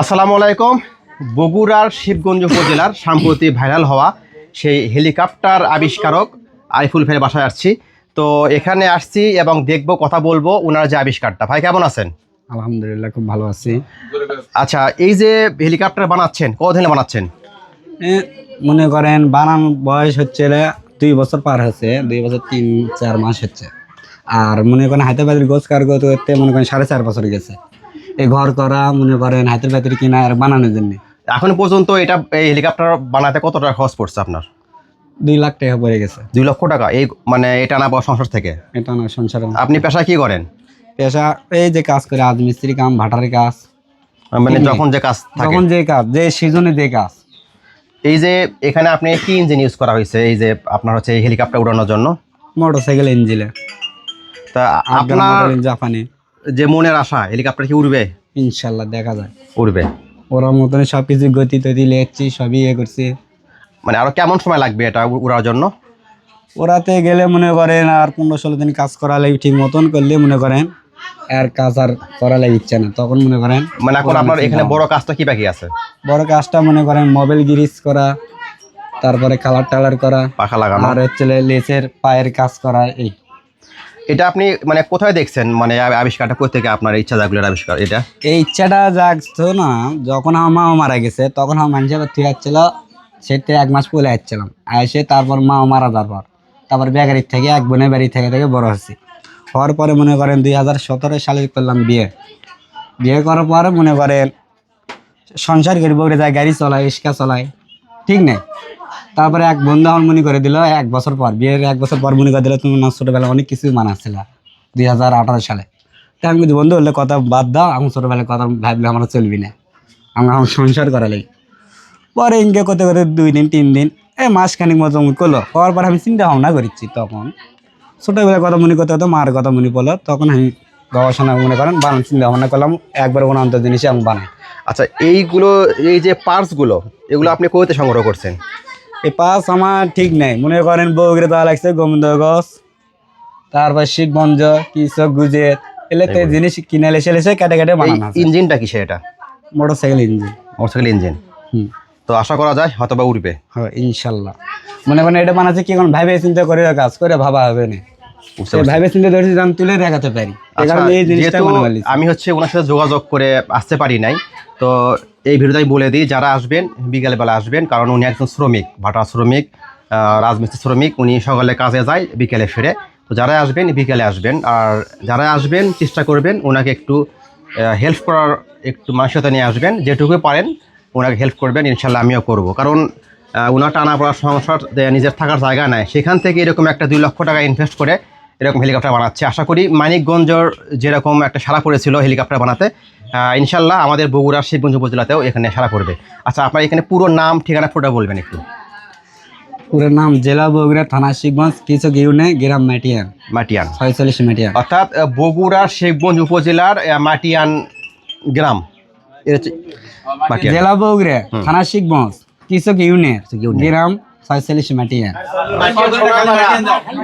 আসসালামু আলাইকুম। বগুড়ার শিবগঞ্জ উপজেলার সাম্প্রতিক ভাইরাল হওয়া সেই হেলিকপ্টার আবিষ্কারক আইফুল ফের বাসায় আসছি। তো এখানে আসছি এবং দেখব কথা বলব ওনার যে আবিষ্কারটা। ভাই কেমন আছেন? আলহামদুলিল্লাহ খুব ভালো আছি। আচ্ছা এই যে হেলিকপ্টার বানাচ্ছেন কতদিনে বানাচ্ছেন? মনে করেন বানান বয়স হচ্ছে দুই বছর পার হচ্ছে দুই বছর তিন চার মাস হচ্ছে। আর মনে করেন হায়দ্রাবাদের গোছ কার করতে মনে করেন সাড়ে চার বছর গেছে। এই ঘর করা মনে করেন হায়দ্রাবাদের কিনা আর বানানোর জন্য। এখন পর্যন্ত এটা এই হেলিকপ্টার বানাতে কত টাকা খরচ পড়ছে আপনার? দুই লাখ টাকা পড়ে গেছে। দুই লক্ষ টাকা? এই মানে এটা না সংসার থেকে? এটা না সংসার। আপনি পেশা কি করেন? পেশা এই যে কাজ করে রাজমিস্ত্রি কাম ভাটারি কাজ। মানে যখন যে কাজ থাকে। যখন যে কাজ যে সিজনে যে কাজ। এই যে এখানে আপনি কি ইঞ্জিন ইউজ করা হয়েছে? এই যে আপনার হচ্ছে এই হেলিকপ্টার উড়ানোর জন্য? মোটর সাইকেল ইঞ্জিলে তা আপনার জাপানি। যে মনের আশা হেলিকপ্টার কি উড়বে? ইনশাল্লাহ দেখা যায়। উড়বে। ওরা মতন সব কিছু গতি টতি লেখছি সবই ইয়ে করছি। মানে আরও কেমন সময় লাগবে এটা উড়ার জন্য? ওরাতে গেলে মনে করেন আর পনেরো ষোলো দিন কাজ করা লাগে ঠিক মতন করলে মনে করেন আর কাজ আর করা লাগে ইচ্ছে না তখন মনে করেন মানে এখন আপনার এখানে বড় কাজটা কি বাকি আছে? বড় কাজটা মনে করেন মোবাইল গিরিজ করা তারপরে কালার টালার করা পাখা লাগানো। আর হচ্ছে লেসের পায়ের কাজ করা এই। এটা আপনি মানে কোথায় দেখছেন? মানে আবিষ্কারটা কোথা থেকে আপনার ইচ্ছা জাগলের আবিষ্কার এটা? এই ইচ্ছাটা জাগতো না, যখন আমার মা মারা গেছে, তখন আমার মানুষের আসছিল সেতে এক মাস পরে আসছিলাম। এসে তারপর মা মারা যাওয়ার পর, তারপর বেগারির থেকে, এক বোনের বাড়ি থেকে থেকে বড় হচ্ছি হওয়ার পরে মনে করেন দুই হাজার সতেরো সালে করলাম বিয়ে। বিয়ে করার পরে মনে করেন সংসার করে যায়, গাড়ি চলায় রিক্সা চলায়, ঠিক নেই? তারপরে এক বন্ধু আমার মনে করে দিল, এক বছর পর, বিয়ের এক বছর পর মনে করে দিল, তুমি না, ছোটোবেলা অনেক কিছু মানাচ্ছিল, দুই হাজার আঠারো সালে। তা আমি বন্ধু, হলে কথা বাদ দাও, আমি ছোটোবেলায় কথা ভাবলে আমার চলবি না। আমরা আমার সংসার করা লাগি। পরে ইনকে করতে করতে দুই দিন, তিন দিন, এ মাসখানিক মতো করল। হওয়ার পর আমি চিন্তা ভাবনা করেছি তখন। ছোটোবেলায় কথা মনে করতে হতো মার কথা মনে পড়ল। তখন আমি গবেষণা মনে করেন, বানান, চিন্তা ভাবনা করলাম, একবার কোনো অন্তর জিনিস আমি বানাই। আচ্ছা এইগুলো, এই যে পার্টসগুলো এগুলো আপনি কোথাতে সংগ্রহ করছেন? এই পাস আমার ঠিক নেই। মনে করেন বউগিরে দেওয়া লাগছে গোবিন্দগঞ্জ তারপর শিখগঞ্জ কৃষক গুজের। এলাকায় জিনিস কিনে লেসে লেসে কেটে কেটে বানানো আছে। ইঞ্জিনটা কিসে এটা? Motorcycle engine. Motorcycle engine? হুম। তো আশা করা যায় হয়তো বা উঠবে হ্যাঁ ইনশাল্লাহ। মনে করেন এটা বানাচ্ছে কি এখন ভাইবে চিন্তা করে কাজ করে ভাবা হবে না। বুঝতে পারছি। চিন্তা ধরেছি তুলে দেখাতে পারি। এই আচ্ছা, কারণে এই জিনিসটা যেহেতু আমি হচ্ছে ওনার সাথে যোগাযোগ করে আসতে পারি নাই তো এই ভিডিওতে আমি বলে দিই, যারা আসবেন, বিকেলবেলা আসবেন, কারণ উনি একজন শ্রমিক, ভাটা শ্রমিক রাজমিস্ত্রি শ্রমিক, উনি সকালে কাজে যায়, বিকেলে ফিরে। তো যারা আসবেন, বিকেলে আসবেন। আর যারা আসবেন, চেষ্টা করবেন ওনাকে একটু হেল্প করার, একটু মানসিকতা নিয়ে আসবেন। যেটুকু পারেন ওনাকে হেল্প করবেন ইনশাল্লাহ আমিও করব। কারণ ওনার টানা পড়ার সংসার নিজের থাকার জায়গা নাই। সেখান থেকে এরকম একটা দুই লক্ষ টাকা ইনভেস্ট করে এরকম হেলিকপ্টার বানাচ্ছে। আশা করি মানিকগঞ্জর যেরকম একটা সারা পড়েছিল হেলিকপ্টার বানাতে ইনশাল্লাহ আমাদের বগুড়ার শিবগঞ্জ উপজেলাতেও এখানে সারা পড়বে আচ্ছা আপনার এখানে পুরো নাম ঠিকানা পুরোটা বলবেন একটু। পুরো নাম জেলা বগুড়া থানা শিখগঞ্জ কিছু ইউনে গ্রাম মাটিয়ান। মাটিয়ান। ছয়চল্লিশ মাটিয়ান। অর্থাৎ আহ, বগুড়ার শিবগঞ্জ উপজেলার মাটিয়ান গ্রাম। এর হচ্ছে জেলা বগুড়া থানা শিখগঞ্জ কৃষক ইউনে ইউনিয়ন। গ্রাম ছয়চল্লিশ মাটিয়ান।